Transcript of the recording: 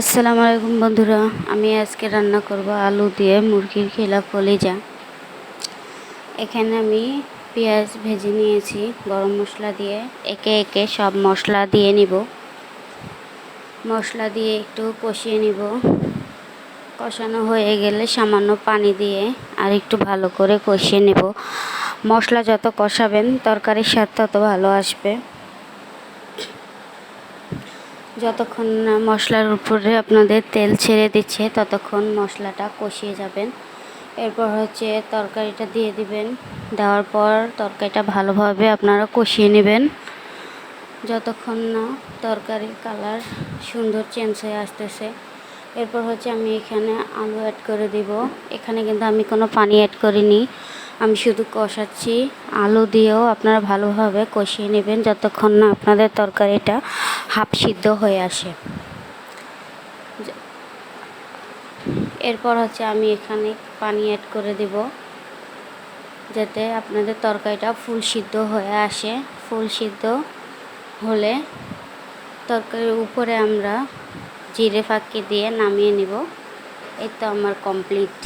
আসসালামু আলাইকুম বন্ধুরা, আমি আজকে রান্না করব আলু দিয়ে মুরগির খেলা কলিজা। এখানে আমি পেঁয়াজ ভেজে নিয়েছি, গরম মশলা দিয়ে, একে একে সব মশলা দিয়ে নিব। মশলা দিয়ে একটু কষিয়ে নিব। কষানো হয়ে গেলে সামান্য পানি দিয়ে আর একটু ভালো করে কষিয়ে নেব। মশলা যত কষাবেন, তরকারির স্বাদ তত ভালো আসবে। যতক্ষণ না মশলার উপরে আপনাদের তেল ছেড়ে দিচ্ছে, ততক্ষণ মশলাটা কষিয়ে যাবেন। এরপর হচ্ছে তরকারিটা দিয়ে দিবেন। দেওয়ার পর তরকারিটা ভালোভাবে আপনারা কষিয়ে নেবেন। যতক্ষণ না তরকারির কালার সুন্দর চেঞ্জ হয়ে আসতেছে। এরপর হচ্ছে আমি এখানে আলু অ্যাড করে দিব। এখানে কিন্তু আমি কোনো পানি অ্যাড করিনি। আমি শুধু কষাচ্ছি। আলু দিয়েও আপনারা ভালোভাবে কষিয়ে নেবেন, যতক্ষণ না আপনাদের তরকারিটা হাফ সিদ্ধ হয়ে আসে। এরপর হচ্ছে আমি এখানে পানি অ্যাড করে দিব, যাতে আপনাদের তরকারিটা ফুল সিদ্ধ হয়ে আসে। ফুল সিদ্ধ হলে তরকারির উপরে আমরা জিরে ফাঁকি দিয়ে নামিয়ে নিব। এই তো আমার কমপ্লিট